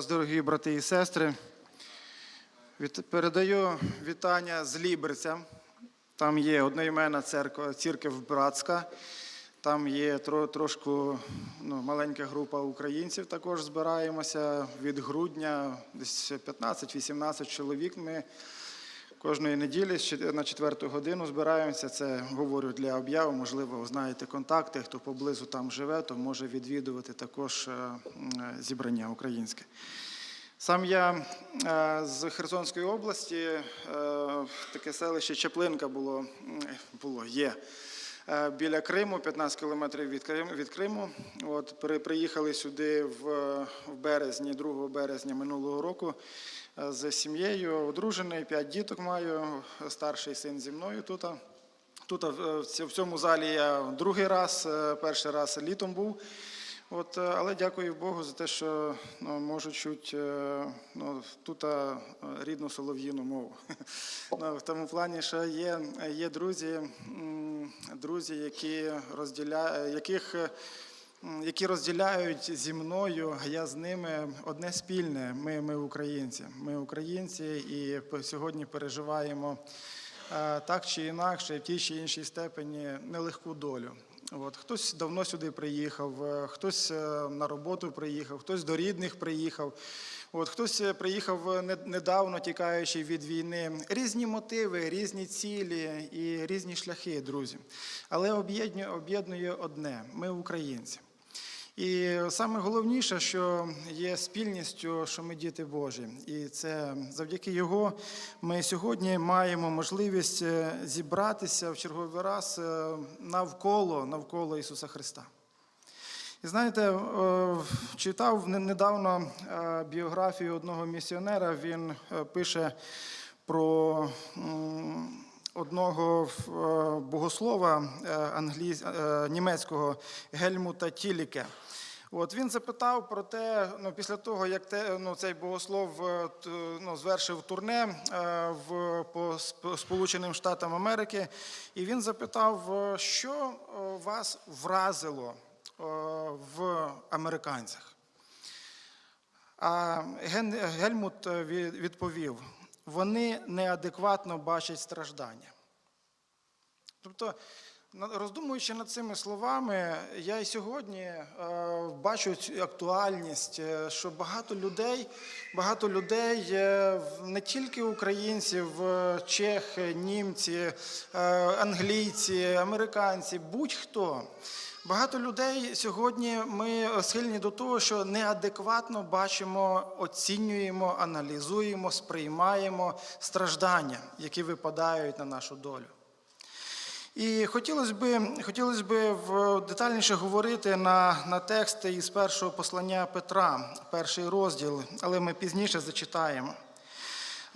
вас, дорогі брати і сестри. Від- Передаю вітання з Ліберця. Там є одноіменна церква, церква братська. Там є тро, трошку ну, маленька група українців. Також збираємося від грудня, десь 15-18 чоловік. Ми кожної неділі на четверту годину збираємося. Це говорю для об'яви. Можливо, знаєте контакти. Хто поблизу там живе, то може відвідувати також е, зібрання українське. Сам я е, з Херсонської області, е, таке селище Чаплинка було, було є. Е, Біля Криму, 15 кілометрів від Криму. Від Криму. От, при- приїхали сюди в, в березні, 2 березня минулого року е, з сім'єю, одружений, 5 діток маю, старший син зі мною тут. Тут е, в цьому залі я другий раз, перший раз літом був. От, е, але дякую Богу за те, що ну, можу чути е, ну, тут е, рідну солов'їну мову. Ну, в тому плані, що є, є друзі, друзі, які розділя... яких, які розділяють зі мною, я з ними одне спільне. Ми, ми українці. Ми українці і сьогодні переживаємо так чи інакше, в тій чи іншій степені нелегку долю. От, хтось давно сюди приїхав, е, хтось е, на роботу приїхав, хтось до рідних приїхав. От, хтось е, приїхав недавно, тікаючи від війни. Різні мотиви, різні цілі і різні шляхи, друзі. Але об'єднує одне: ми українці. І саме головніше, що є спільністю, що ми діти Божі, і це завдяки його ми сьогодні маємо можливість е, зібратися в черговий раз е, навколо навколо Ісуса Христа. І знаєте, е, читав недавно біографію одного місіонера. Він пише про одного богослова англій... е, німецького Гельмута Тіліке. От він запитав про те, ну після того, як те, ну, цей богослов е, ну, звершив турне е, в по Сп- Сполученим Штатам Америки, і він запитав, е, що вас вразило в американцях. А Гельмут відповів: вони неадекватно бачать страждання. Тобто, роздумуючи над цими словами, я і сьогодні е, бачу цю актуальність, е, що багато людей, багато людей, е, не тільки українців, чехи, німці, англійці, американці, будь-хто. Багато людей сьогодні ми схильні до того, що неадекватно бачимо, оцінюємо, аналізуємо, сприймаємо страждання, які випадають на нашу долю. І хотілося б, хотілося б детальніше говорити на, на тексти із першого послання Петра, перший розділ, але ми пізніше зачитаємо.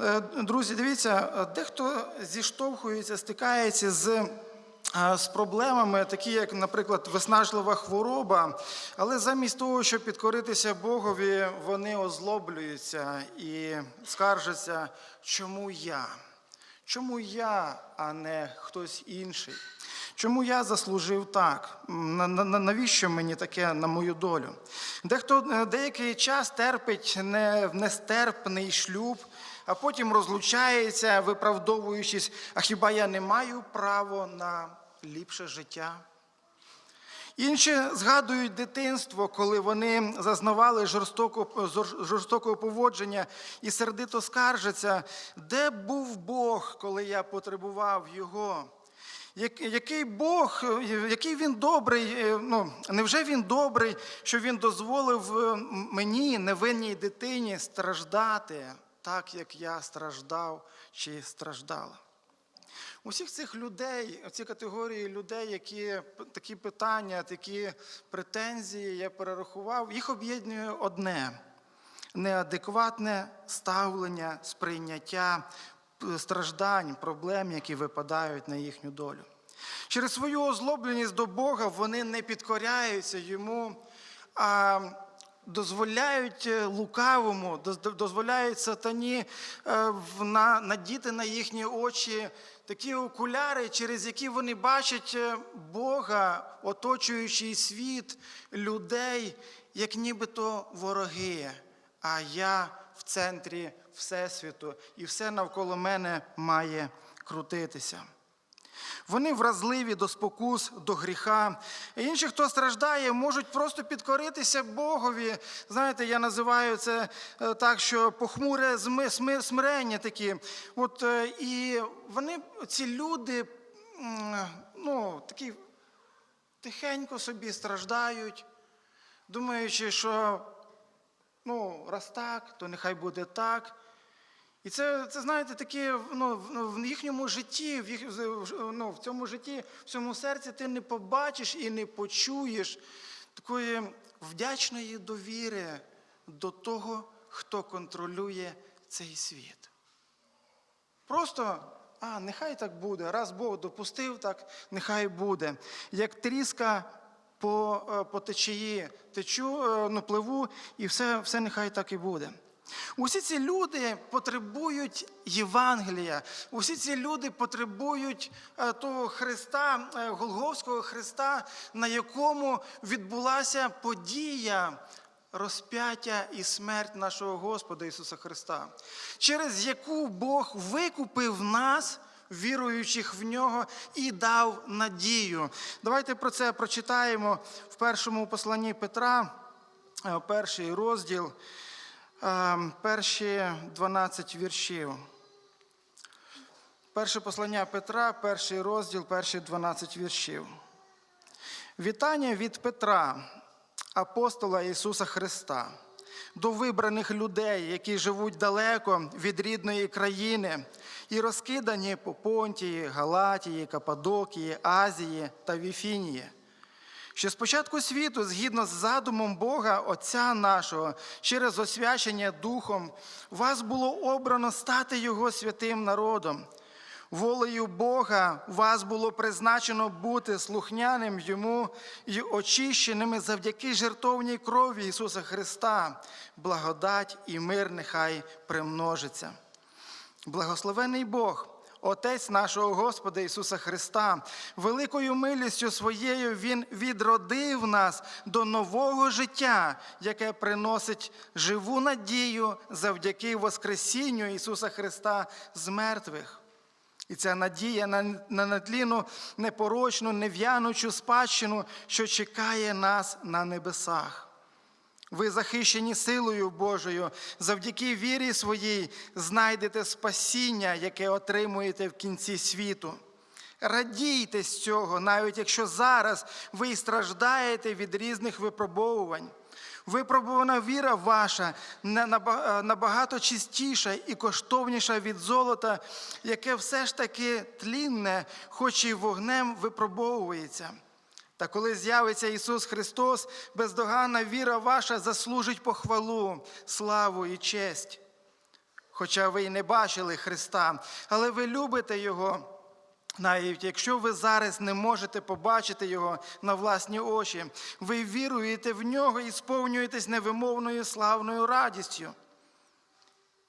Е, Друзі, дивіться, дехто зіштовхується, стикається з, е, з проблемами, такі як, наприклад, виснажлива хвороба, але замість того, щоб підкоритися Богові, вони озлоблюються і скаржаться, чому я? Чому я, а не хтось інший? Чому я заслужив так? На- на- на- Навіщо мені таке на мою долю? Дехто е, деякий час терпить не- нестерпний шлюб, а потім розлучається, виправдовуючись, а хіба я не маю право на ліпше життя? Інші згадують дитинство, коли вони зазнавали жорстоко, жорстокого поводження і сердито скаржаться, де був Бог, коли я потребував його. Який Бог, який він добрий, е, ну, невже він добрий, що він дозволив е, мені, невинній дитині, страждати так, як я страждав чи страждала? Усіх цих людей, ці категорії людей, які такі питання, такі претензії я перерахував, їх об'єднує одне неадекватне ставлення, сприйняття страждань, проблем, які випадають на їхню долю. Через свою озлобленість до Бога вони не підкоряються йому, а дозволяють е, лукавому, доз- дозволяють сатані е, надіти на їхні очі такі окуляри, через які вони бачать е, Бога, оточуючий світ, людей, як нібито вороги, а я в центрі Всесвіту, і все навколо мене має крутитися. Вони вразливі до спокус, до гріха. Інші, хто страждає, можуть просто підкоритися Богові. Знаєте, я називаю це е, так, що похмуре смирення такі. От, е, і вони, ці люди, ну, такі тихенько собі страждають, думаючи, що ну, раз так, то нехай буде так. І це, це знаєте, таке ну, в- в їхньому житті, в, їх, ну, в цьому житті, в цьому серці ти не побачиш і не почуєш такої вдячної довіри до того, хто контролює цей світ. Просто, а, нехай так буде. Раз Бог допустив, так нехай буде. Як тріска по, е, по течії, течу, е, ну, пливу, і все, все нехай так і буде. Усі ці люди потребують Євангелія. Усі ці люди потребують е, того Христа, е, Голговського Христа, на якому відбулася подія розп'яття і смерть нашого Господа Ісуса Христа, через яку Бог викупив нас, віруючих в нього, і дав надію. Давайте про це прочитаємо в першому посланні Петра, е, перший розділ, перші 12 віршів. Перше послання Петра, перший розділ, перші 12 віршів. Вітання від Петра, апостола Ісуса Христа, до вибраних людей, які живуть далеко від рідної країни і розкидані по Понтії, Галатії, Кападокії, Азії та Віфінії. Що з початку світу, згідно з задумом Бога, Отця нашого, через освячення Духом, вас було обрано стати Його святим народом. Волею Бога вас було призначено бути слухняним Йому і очищеними завдяки жертовній крові Ісуса Христа. Благодать і мир нехай примножиться. Благословений Бог, Отець нашого Господа Ісуса Христа, великою милістю своєю Він відродив нас до нового життя, яке приносить живу надію завдяки Воскресінню Ісуса Христа з мертвих. І ця надія на, на нетлінну, непорочну, нев'янучу спадщину, що чекає нас на небесах. Ви захищені силою Божою, завдяки вірі своїй знайдете спасіння, яке отримуєте в кінці світу. Радійте з цього, навіть якщо зараз ви й страждаєте від різних випробовувань. Випробувана віра ваша е, набагато чистіша і коштовніша від золота, яке все ж таки тлінне, хоч і вогнем випробовується. Та коли з'явиться Ісус Христос, бездоганна віра ваша заслужить похвалу, славу і честь. Хоча ви й не бачили Христа, але ви любите Його. Навіть якщо ви зараз не можете побачити Його на власні очі, ви віруєте в нього і сповнюєтесь невимовною славною радістю.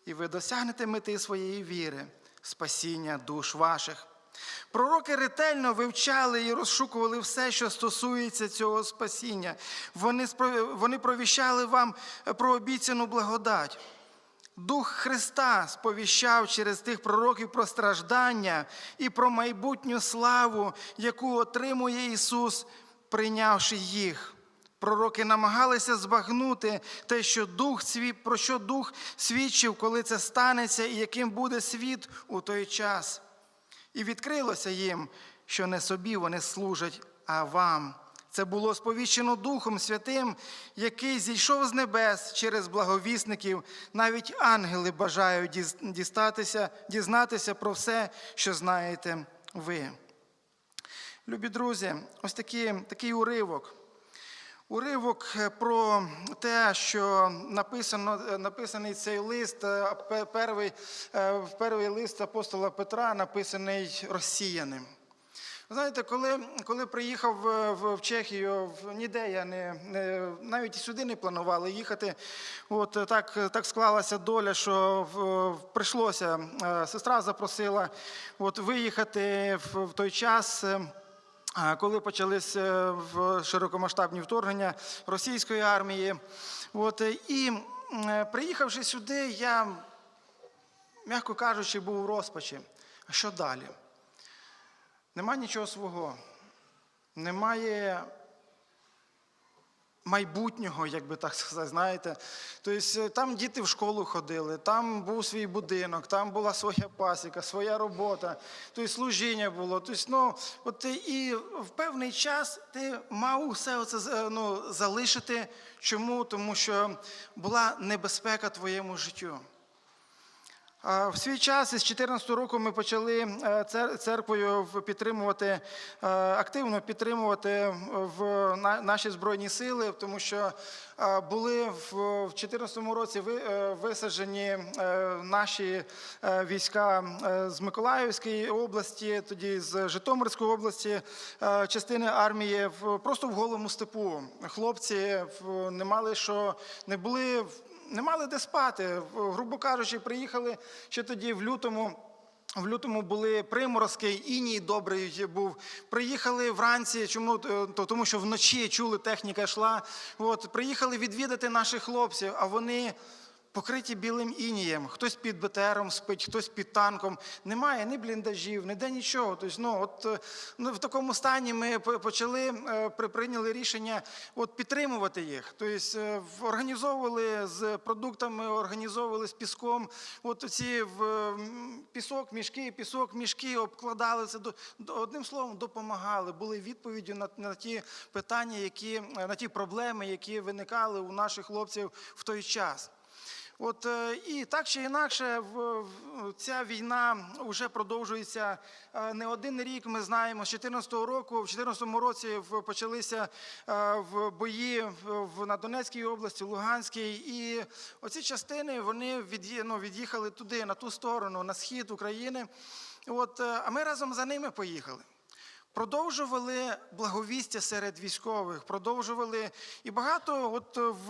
І ви досягнете мети своєї віри, спасіння душ ваших. Пророки ретельно вивчали і розшукували все, що стосується цього спасіння. Вони, провіщали вам про обіцяну благодать. Дух Христа сповіщав через тих пророків про страждання і про майбутню славу, яку отримує Ісус, прийнявши їх. Пророки намагалися збагнути те, що Дух про що Дух свідчив, коли це станеться, і яким буде світ у той час. І відкрилося їм, що не собі вони служать, а вам. Це було сповіщено Духом Святим, який зійшов з небес через благовісників. Навіть ангели бажають дістатися, дізнатися про все, що знаєте ви. Любі друзі, ось такі, такий уривок. Уривок е, про те, що написано, е, написаний цей лист, е, пе- перший, перший лист апостола Петра, написаний росіяним. Знаєте, коли, коли приїхав в, в, Чехію, в, ніде я не, не навіть сюди не планували їхати. От так, так склалася доля, що в, прийшлося. Сестра запросила от, виїхати в, в той час. Коли почалися широкомасштабні вторгнення російської армії. От, е, і е, приїхавши сюди, я, м'яко кажучи, був у розпачі. А що далі? Нема нічого свого. Немає майбутнього, як би так сказати, знаєте. Тобто е, там діти в школу ходили, там був свій будинок, там була своя пасіка, своя робота, тобто служіння було. Тобто, ну, от і в певний час ти мав усе це з- ну, залишити. Чому? Тому що була небезпека твоєму життю. В свій час із 2014 року ми почали е, церквою підтримувати е, активно підтримувати в наші збройні сили, тому що е, були в 2014 році ви- висаджені наші війська з Миколаївської області, тоді з Житомирської області, частини армії просто в голому степу. Хлопці не мали що, не були. Не мали де спати. Грубо кажучи, приїхали ще тоді в лютому. В лютому були приморозки, іній добрий був. Приїхали вранці, чому то тому, що вночі чули, техніка йшла. От приїхали відвідати наших хлопців, а вони покриті білим інієм. Хтось під БТРом спить, хтось під танком. Немає ні бліндажів, ніде нічого. Тобто, ну, от, е, ну, в такому стані ми почали е, прийняли рішення от, підтримувати їх. Тобто, е, організовували з продуктами, організовували з піском. От ці в пісок, мішки, пісок, мішки обкладали це. Одним словом, допомагали. Були відповіддю на, на ті питання, які на ті проблеми, які виникали у наших хлопців в той час. От е, і так чи інакше, ця війна вже продовжується е, не один рік. Ми знаємо, з 2014 року, в 2014 році почалися е, бої на Донецькій області, Луганській, і оці частини вони ну, від'їхали туди, на ту сторону, на схід України. От, а ми разом за ними поїхали. Продовжували благовістя серед військових, продовжували і багато, от в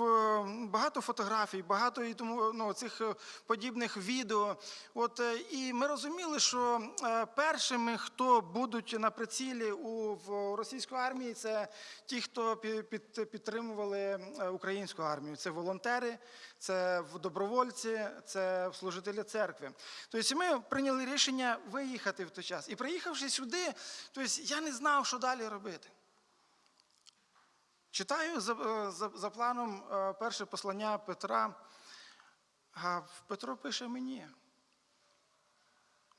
багато фотографій, багато і тому ну, цих е, подібних відео. От е, і ми розуміли, що е, першими, хто будуть на прицілі у в російської армії, це ті, хто пі- під, підтримували е, українську армію. Це волонтери, це в- добровольці, це в служителі церкви. Тобто ми прийняли рішення виїхати в той час. І приїхавши сюди, тобто я не знав, що далі робити. Читаю за, е, за, за планом е, перше послання Петра, а Петро пише мені,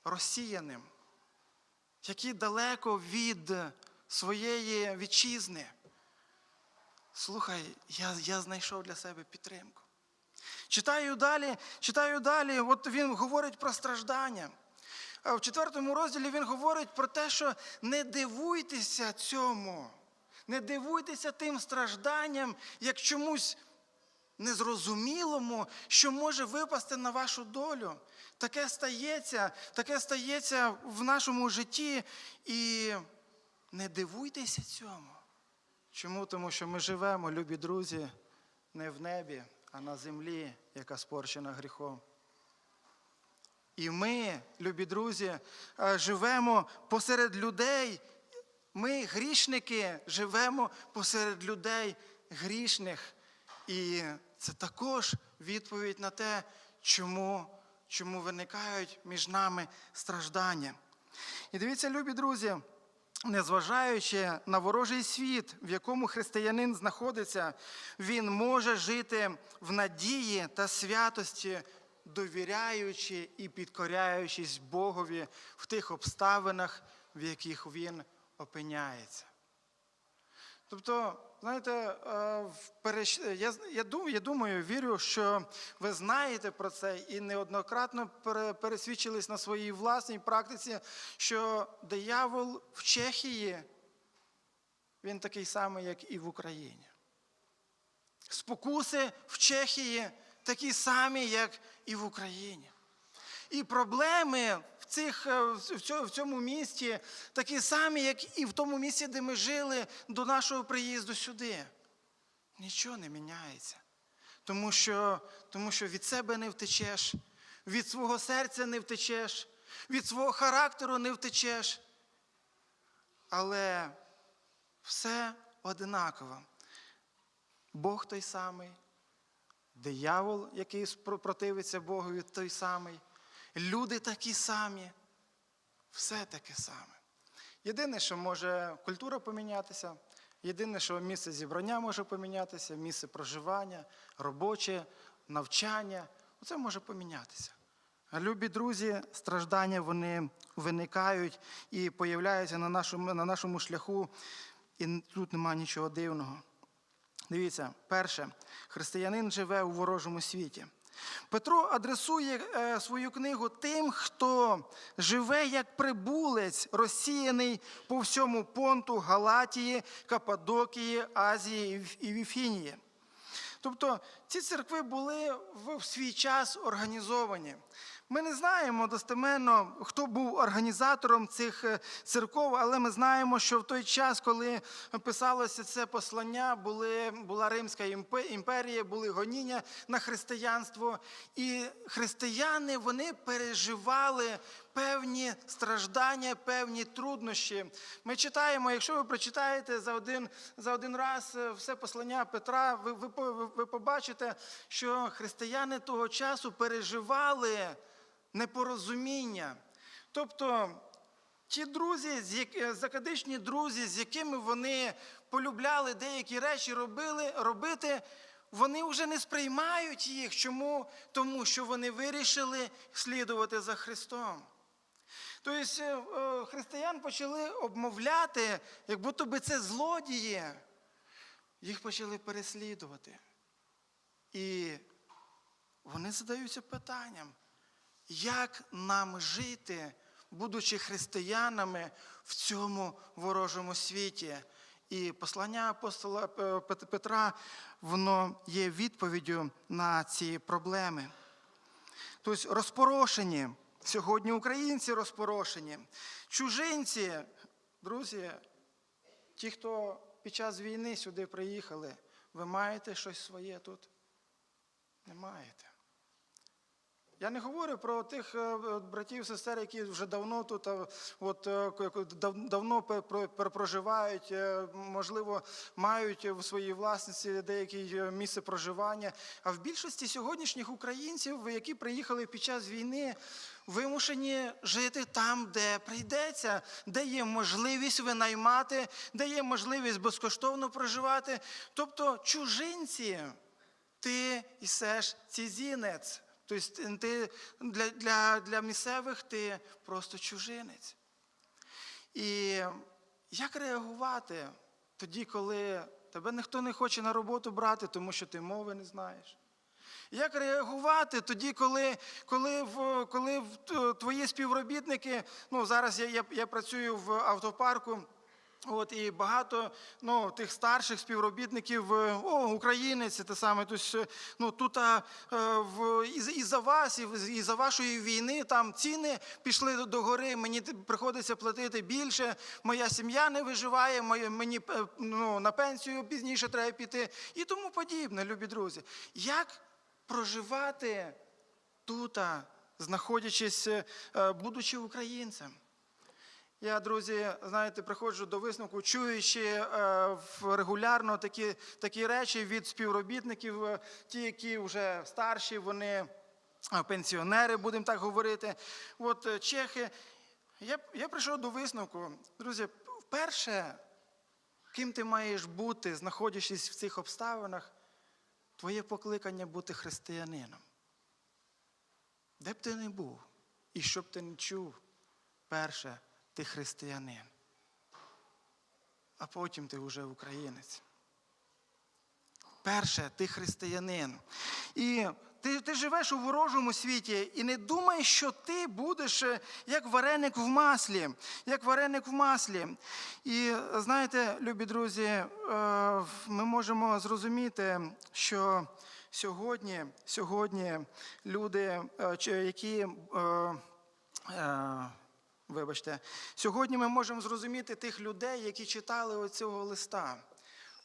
росіяним, які далеко від своєї вітчизни. Слухай, я, я знайшов для себе підтримку. Читаю далі, читаю далі, от він говорить про страждання. А В четвертому розділі він говорить про те, що не дивуйтеся цьому, не дивуйтеся тим стражданням, як чомусь незрозумілому, що може випасти на вашу долю. Таке стається, таке стається в нашому житті. І не дивуйтеся цьому. Чому? Тому що ми живемо, любі друзі, не в небі, а на землі, яка спорчена гріхом. І ми, любі друзі, е, живемо посеред людей. Ми, грішники, живемо посеред людей грішних. І це також відповідь на те, чому, чому виникають між нами страждання. І дивіться, любі друзі, незважаючи на ворожий світ, в якому християнин знаходиться, він може жити в надії та святості, довіряючи і підкоряючись Богові в тих обставинах, в яких він опиняється. Тобто, знаєте, е, я думаю, вірю, що ви знаєте про це і неоднократно пересвідчились на своїй власній практиці, що диявол в Чехії, він такий самий, як і в Україні. Спокуси в Чехії такі самі, як і в Україні. І проблеми в, цих, е, в цьому місті такі самі, як і в тому місці, де ми жили до нашого приїзду сюди. Нічого не міняється. Тому що, тому що від себе не втечеш, від свого серця не втечеш, від свого характеру не втечеш. Але все одинаково. Бог той самий, диявол, який противиться Богові, той самий, люди такі самі, все таке саме. Єдине, що може культура помінятися, єдине, що місце зібрання може помінятися, місце проживання, робоче, навчання, це може помінятися. Любі друзі, страждання вони виникають і появляються на нашому, на нашому шляху, і тут немає нічого дивного. Дивіться, перше, християнин живе у ворожому світі. Петро адресує е, свою книгу тим, хто живе як прибулець, розсіяний по всьому понту Галатії, Кападокії, Азії і Віф- і Віфінії. Тобто ці церкви були в свій час організовані. Ми не знаємо достеменно, хто був організатором цих е, церков, але ми знаємо, що в той час, коли писалося це послання, були, була Римська імпе- імперія, були гоніння на християнство. І християни вони переживали певні страждання, певні труднощі. Ми читаємо, якщо ви прочитаєте за один, за один раз е, все послання Петра, ви, ви, ви, побачите, що християни того часу переживали непорозуміння. Тобто ті друзі, закадичні друзі, з якими вони полюбляли деякі речі робили, робити, вони вже не сприймають їх. Чому? Тому що вони вирішили слідувати за Христом. Тобто е, християн почали обмовляти, як будто би це злодії. Їх почали переслідувати. І вони задаються питанням, як нам жити, будучи християнами в цьому ворожому світі. І послання апостола е, Петра, воно є відповіддю на ці проблеми. Тобто розпорошені. Сьогодні українці розпорошені. Чужинці, друзі, ті, хто під час війни сюди приїхали, ви маєте щось своє тут? Не маєте. Я не говорю про тих е, братів, сестер, які вже давно тут от, е, давно проживають, е, можливо, мають в своїй власності деяке місце проживання. А в більшості сьогоднішніх українців, які приїхали під час війни, вимушені жити там, де прийдеться, де є можливість винаймати, де є можливість безкоштовно проживати. Тобто чужинці ти ісеш цізінець. Тобто ти для, для, для місцевих ти просто чужинець. І як реагувати тоді, коли тебе ніхто не хоче на роботу брати, тому що ти мови не знаєш? Як реагувати тоді, коли, коли, в, коли в твої співробітники, ну зараз я, я, я працюю в автопарку. От і багато ну, тих старших співробітників, е, о, українець, те саме. Тобто, ну, тут а, е, в, із, із-за вас, із- із-за вашої війни там ціни пішли до, до гори, мені приходиться платити більше, моя сім'я не виживає, моє- мені е, ну, на пенсію пізніше треба піти і тому подібне, любі друзі. Як проживати тут, знаходячись, е, будучи українцем? Я, друзі, знаєте, приходжу до висновку, чуючи е, регулярно такі, такі речі від співробітників, е, ті, які вже старші, вони е, пенсіонери, будемо так говорити. От е, чехи. Я, я прийшов до висновку, друзі, перше, ким ти маєш бути, знаходячись в цих обставинах, твоє покликання бути християнином. Де б ти не був, і що б ти не чув, перше, ти християнин, а потім ти вже українець. Перше, ти християнин. І ти, ти живеш у ворожому світі і не думай, що ти будеш е, як вареник в маслі, як вареник в маслі. І знаєте, любі друзі, е, ми можемо зрозуміти, що сьогодні, сьогодні люди, е, які. Вибачте, сьогодні ми можемо зрозуміти тих людей, які читали оцього листа.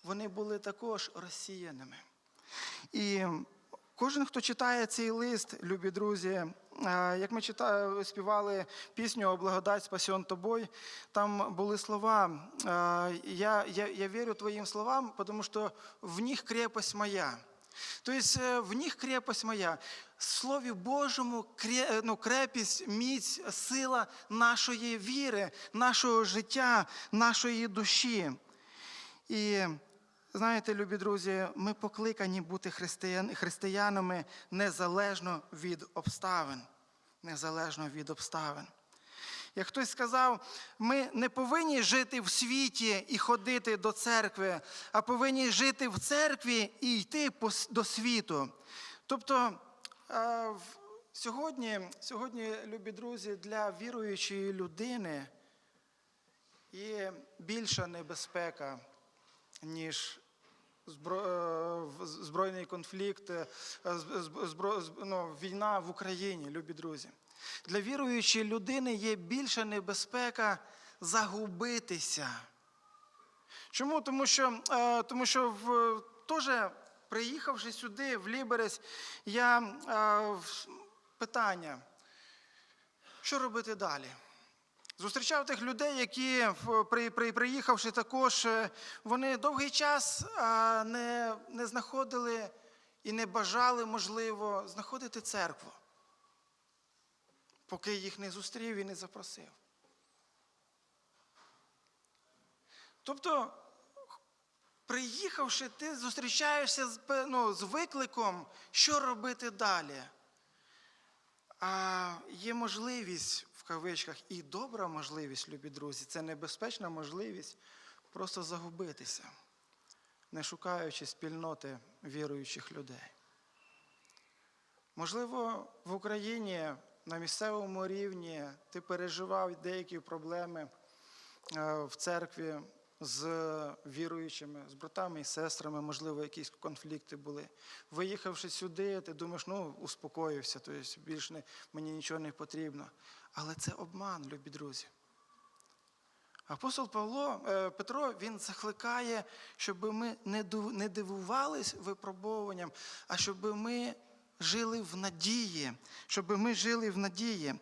Вони були також розсіяними. І кожен, хто читає цей лист, любі друзі, е, як ми читали, співали пісню «О благодать спасен тобой, там були слова е, «Я, я, я вірю твоїм словам, тому що в них крепость моя». Тобто е, в них крепость моя. В Слові Божому ну, крепість, міць, сила нашої віри, нашого життя, нашої душі. І знаєте, любі друзі, ми покликані бути християн, християнами незалежно від обставин. Незалежно від обставин. Як хтось сказав, ми не повинні жити в світі і ходити до церкви, а повинні жити в церкві і йти до світу. Тобто е, сьогодні, сьогодні, любі друзі, для віруючої людини є більша небезпека, ніж збройний конфлікт, е, ну, війна в Україні, любі друзі. Для віруючої людини є більша небезпека загубитися. Чому? Тому що, е, тому що в, теж приїхавши сюди, в Ліберець, я е, питання, що робити далі? Зустрічав тих людей, які, при, при, приїхавши також, е, вони довгий час не, не знаходили і не бажали, можливо, знаходити церкву, поки їх не зустрів і не запросив. Тобто, приїхавши, ти зустрічаєшся з, ну, з викликом, що робити далі. А є можливість кавичках і добра можливість, любі друзі, це небезпечна можливість просто загубитися, не шукаючи спільноти віруючих людей. Можливо, в Україні на місцевому рівні ти переживав деякі проблеми е, в церкві з віруючими, з братами і сестрами, можливо, якісь конфлікти були. Виїхавши сюди, ти думаєш, ну, успокоївся, тобто більше мені нічого не потрібно. Але це обман, любі друзі. Апостол Павло, е, Петро, він закликає, щоб ми не дивувались випробовуванням, а щоб ми жили в надії, щоб ми жили в надії.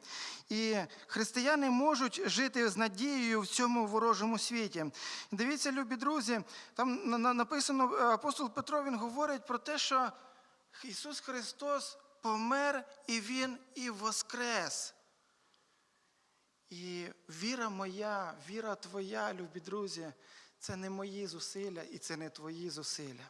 І християни можуть жити з надією в цьому ворожому світі. Дивіться, любі друзі, там на- на- написано, е, апостол Петро він говорить про те, що Ісус Христос помер і Він і воскрес. І віра моя, віра твоя, любі друзі, це не мої зусилля і це не твої зусилля.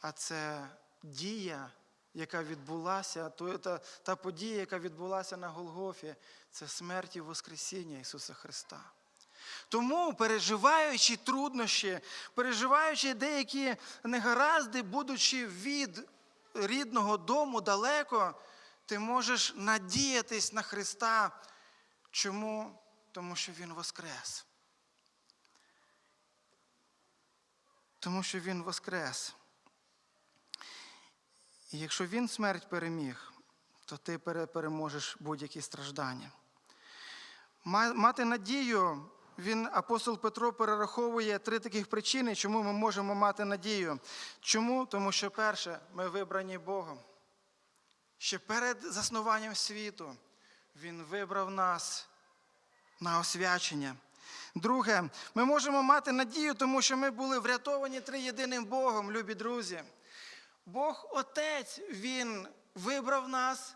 А це дія, яка відбулася, то- та, та подія, яка відбулася на Голгофі, це смерть і Воскресіння Ісуса Христа. Тому, переживаючи труднощі, переживаючи деякі негаразди, будучи від рідного дому далеко, ти можеш надіятись на Христа. Чому? Тому що Він воскрес. Тому що Він воскрес. І якщо Він смерть переміг, то ти переможеш будь-які страждання. Мати надію, він, апостол Петро, перераховує три таких причини, чому ми можемо мати надію. Чому? Тому що, перше, ми вибрані Богом. Ще перед заснуванням світу Він вибрав нас на освячення. Друге, ми можемо мати надію, тому що ми були врятовані триєдиним Богом, любі друзі. Бог Отець, Він вибрав нас,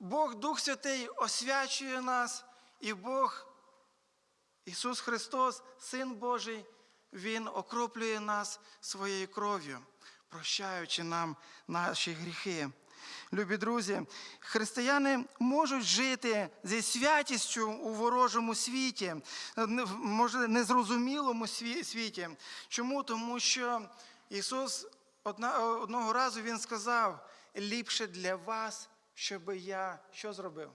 Бог Дух Святий освячує нас, і Бог Ісус Христос, Син Божий, Він окроплює нас своєю кров'ю, прощаючи нам наші гріхи. Любі друзі, християни можуть жити зі святістю у ворожому світі, може, незрозумілому світі. Чому? Тому що Ісус одного разу Він сказав: ліпше для вас, щоб я що зробив?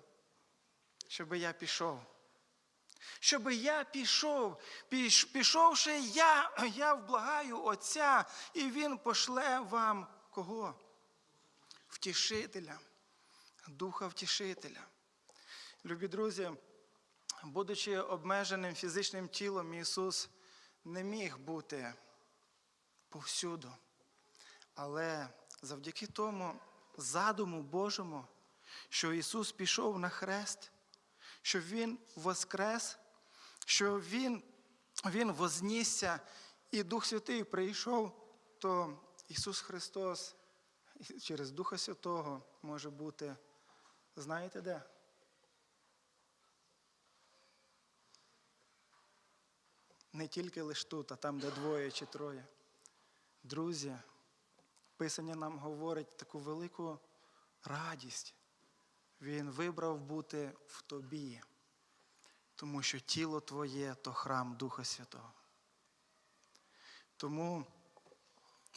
Щоб я пішов. Щоб я пішов, Піш- пішовши, я, я вблагаю Отця, і Він пошле вам кого? Втішителя, Духа Втішителя. Любі друзі, будучи обмеженим фізичним тілом, Ісус не міг бути повсюду. Але завдяки тому задуму Божому, що Ісус пішов на хрест, що Він воскрес, що Він, Він вознісся, і Дух Святий прийшов, то Ісус Христос через Духа Святого може бути, знаєте де? Не тільки лише тут, а там, де двоє чи троє. Друзі, Писання нам говорить таку велику радість. Він вибрав бути в тобі, тому що тіло твоє то храм Духа Святого. Тому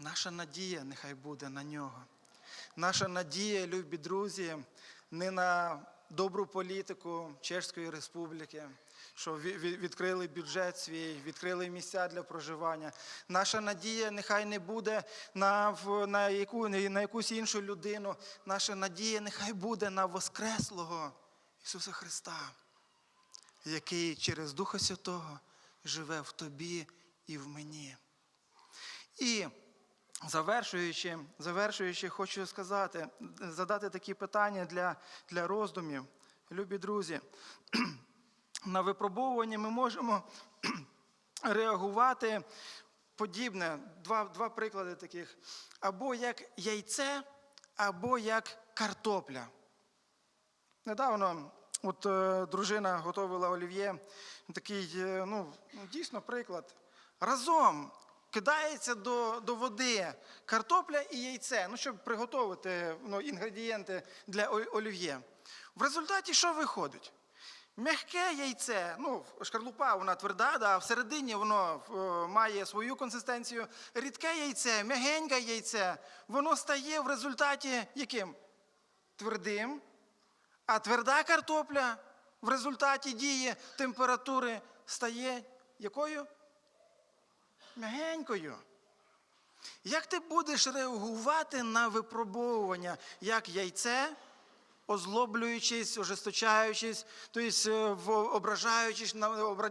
наша надія нехай буде на нього. Наша надія, любі друзі, не на добру політику Чеської Республіки, що ві- ві- відкрили бюджет свій, відкрили місця для проживання. Наша надія нехай не буде на, на, яку, на якусь іншу людину. Наша надія нехай буде на Воскреслого Ісуса Христа, який через Духа Святого живе в тобі і в мені. І завершуючи, завершуючи, хочу сказати, задати такі питання для, для роздумів. Любі друзі, на випробовування ми можемо реагувати подібне. Два, два приклади таких. Або як яйце, або як картопля. Недавно от е, дружина готувала олів'є, такий, е, ну, дійсно приклад. Разом кидається до, до води картопля і яйце, ну, щоб приготувати ну, інгредієнти для олів'є. В результаті що виходить? М'яке яйце, ну, шкарлупа вона тверда, да, а всередині воно е, має свою консистенцію. Рідке яйце, м'ягеньке яйце, воно стає в результаті яким? Твердим. А тверда картопля в результаті дії температури стає якою? Мягенькою. Як ти будеш реагувати на випробовування, як яйце, озлоблюючись, ожесточаючись, тобто е, ображаючись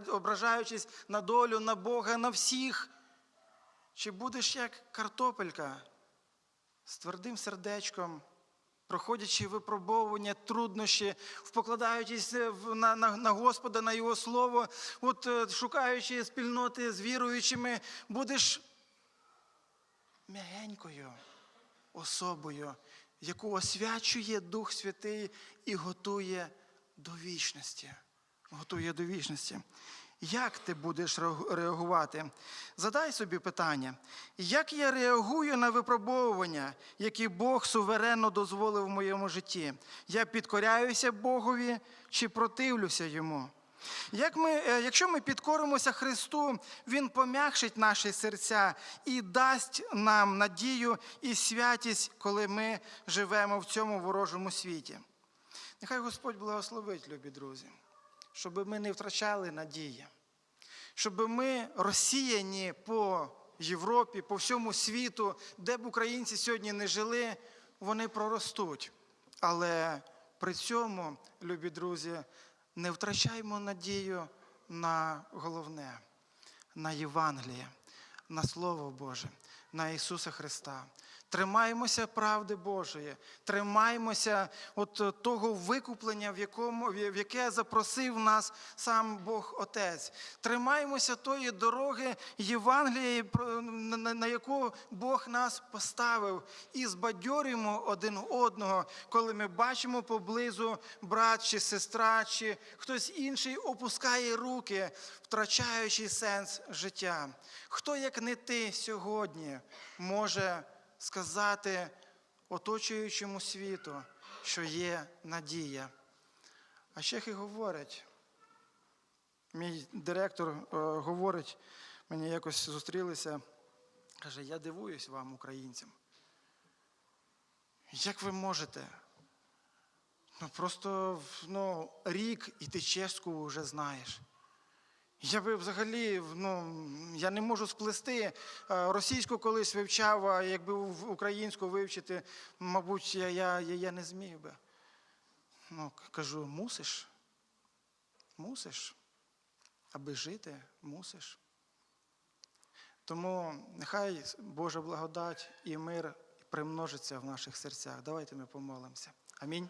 ображаючись на долю, на Бога, на всіх? Чи будеш як картопелька з твердим сердечком, проходячи випробовування, труднощі, покладаючись на, на, на Господа, на Його Слово, от, е, шукаючи спільноти з віруючими, будеш м'ягенькою особою, яку освячує Дух Святий і готує до вічності. Готує до вічності. Як ти будеш реагувати? Задай собі питання, як я реагую на випробовування, які Бог суверенно дозволив в моєму житті? Я підкоряюся Богові чи противлюся йому? Як ми, е, якщо ми підкоримося Христу, Він пом'якшить наші серця і дасть нам надію і святість, коли ми живемо в цьому ворожому світі. Нехай Господь благословить, любі друзі, щоб ми не втрачали надії, щоб ми розсіяні по Європі, по всьому світу, де б українці сьогодні не жили, вони проростуть. Але при цьому, любі друзі, не втрачаймо надію на головне, на Євангеліє, на Слово Боже, на Ісуса Христа. Тримаємося правди Божої, тримаємося от е, того викуплення, в, якому, в яке запросив нас сам Бог Отець. Тримаємося тої дороги на- на яку Бог нас поставив, і збадьорюємо один одного, коли ми бачимо поблизу брат чи сестра, чи хтось інший опускає руки, втрачаючи сенс життя. Хто, як не ти сьогодні, може сказати оточуючому світу, що є надія? А чехи говорять, мій директор е, говорить, мені якось зустрілися, каже, я дивуюсь вам, українцям. Як ви можете? Ну, просто ну, рік і ти чеську вже знаєш. Я би взагалі, ну, я не можу сплести. Е, Російську колись вивчав, а якби українську вивчити, мабуть, я, я, я, не зміг би. Ну, кажу, мусиш. Мусиш. Аби жити, мусиш. Тому нехай Божа благодать і мир примножиться в наших серцях. Давайте ми помолимося. Амінь.